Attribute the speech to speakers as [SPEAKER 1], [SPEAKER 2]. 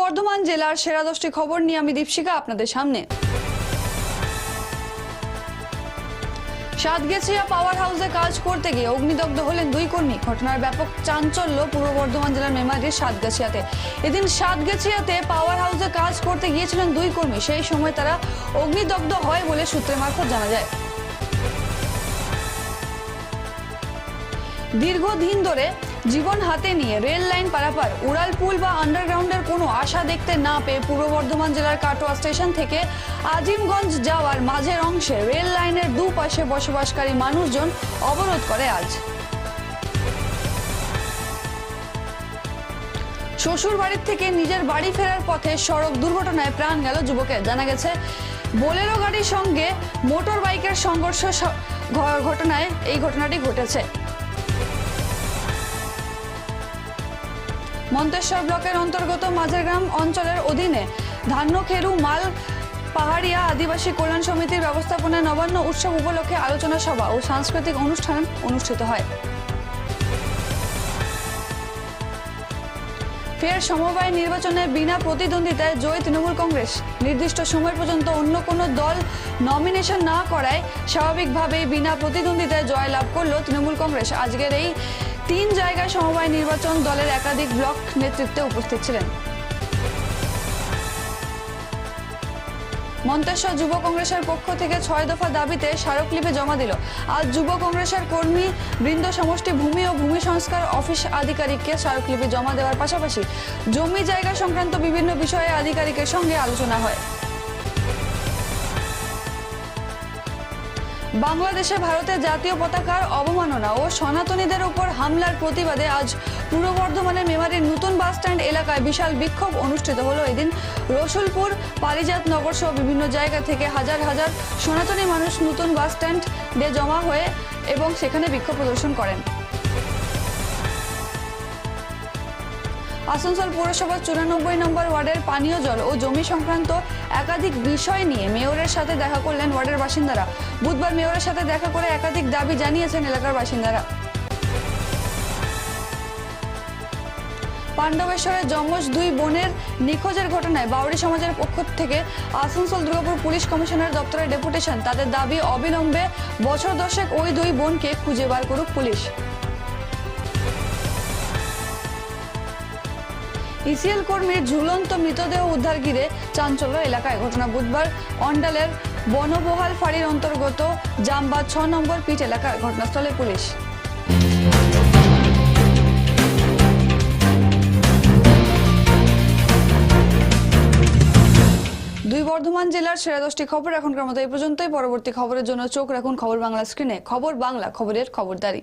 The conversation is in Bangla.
[SPEAKER 1] বর্ধমান জেলার সেরা দশটি খবর নিয়ে আমি দীপশিকা আপনাদের সামনে। সাতগেছিয়া পাওয়ার হাউসে কাজ করতে গিয়ে অগ্নিদগ্ধ হলেন দুই কর্মী। ঘটনার ব্যাপক চাঞ্চল্য পূর্ব বর্ধমান জেলার মেমারির সাতগাছিয়াতে। এদিন সাতগাছিয়াতে পাওয়ার হাউসে কাজ করতে গিয়েছিলেন দুই কর্মী। সেই সময় তারা অগ্নিদগ্ধ হয় বলে সূত্রের মারফত জানা যায়। দীর্ঘদিন ধরে জীবন হাতে নিয়ে রেল লাইন পারাপার উড়ালপুল বা আন্ডারগ্রাউন্ডের কোনো আশা দেখতে না পেয়ে পূর্ব বর্ধমান জেলার কাটোয়া স্টেশন থেকে আজিমগঞ্জ যাওয়ার মাঝের অংশে রেল লাইনের দুপাশে বসবাসকারী মানুষজন অবরোধ করে আজ। শ্বশুর বাড়ির থেকে নিজের বাড়ি ফেরার পথে সড়ক দুর্ঘটনায় প্রাণ গেল যুবকের। জানা গেছে, বোলেরো গাড়ির সঙ্গে মোটর বাইকের সংঘর্ষ ঘটনায় এই ঘটনাটি ঘটেছে। মন্তেশ্বর ব্লকের অন্তর্গত মাঝেরগ্রাম অঞ্চলের অধীনে ধান্যখেরু মাল পাহাড়িয়া আদিবাসী কল্যাণ সমিতির ব্যবস্থাপনায় নবান্ন উৎসব উপলক্ষে আলোচনা সভা ও সাংস্কৃতিক অনুষ্ঠান অনুষ্ঠিত হয়। ফের সমবায় নির্বাচনে বিনা প্রতিদ্বন্দ্বিতায় জয় তৃণমূল কংগ্রেস। নির্দিষ্ট সময় পর্যন্ত অন্য কোনো দল নমিনেশন না করায় স্বাভাবিকভাবেই বিনা প্রতিদ্বন্দ্বিতায় জয় লাভ করল তৃণমূল কংগ্রেস। আজকের এই তিন জায়গায় সমবায় নির্বাচন দলের একাধিক ব্লক নেতৃত্বে উপস্থিত ছিলেন। মন্তেশ্বর যুব কংগ্রেসের পক্ষ থেকে ছয় দফা দাবিতে স্মারকলিপি জমা দিল। আজ যুব কংগ্রেসের কর্মী, বৃন্দ সমষ্টি, ভূমি ও ভূমি সংস্কার অফিস আধিকারিককে স্মারকলিপি জমা দেওয়ার পাশাপাশি জমি জায়গা সংক্রান্ত বিভিন্ন বিষয়ে আধিকারিকের সঙ্গে আলোচনা হয়। বাংলাদেশে ভারতের জাতীয় পতাকার অবমাননা ও সনাতনীদের উপর হামলার প্রতিবাদে আজ পূর্ব বর্ধমানের মেমারির নতুন বাসস্ট্যান্ড এলাকায় বিশাল বিক্ষোভ অনুষ্ঠিত হলো। এদিন রসুলপুর পারিজাত নগর সহ বিভিন্ন জায়গা থেকে হাজার হাজার সনাতনী মানুষ নতুন বাসস্ট্যান্ডে জমা হয়ে এবং সেখানে বিক্ষোভ প্রদর্শন করেন। আসানসোল পৌরসভার চুরানব্বই নম্বর ওয়ার্ডের পানীয় জল ও জমি সংক্রান্ত একাধিক বিষয় নিয়ে মেয়রের সাথে দেখা করলেন ওয়ার্ডের বাসিন্দারা। বুধবার মেয়রের সাথে দেখা করে একাধিক দাবি জানিয়েছেন এলাকার বাসিন্দারা। পাণ্ডবেশ্বরের যমজ দুই বোনের নিখোঁজের ঘটনায় বাউরি সমাজের পক্ষ থেকে আসানসোল দুর্গাপুর পুলিশ কমিশনার দপ্তরের ডেপুটেশন। তাদের দাবি অবিলম্বে বছর দশেক ওই দুই বোনকে খুঁজে বার করুক পুলিশ। ইসিএল কর্মীর ঝুলন্ত মৃতদেহ উদ্ধার ঘিরে চাঞ্চল্য এলাকায় ঘটনা বুধবার। অন্ডালের বনবহাল ফাঁড়ির অন্তর্গত জামবা ছ নম্বর পিঠ এলাকার ঘটনাস্থলে পুলিশ। দুই বর্ধমান জেলার সেরা দশটি খবর এখনকার মতো এই পর্যন্তই। পরবর্তী খবরের জন্য চোখ রাখুন খবর বাংলা স্ক্রিনে। খবর বাংলা, খবরের খবরদারি।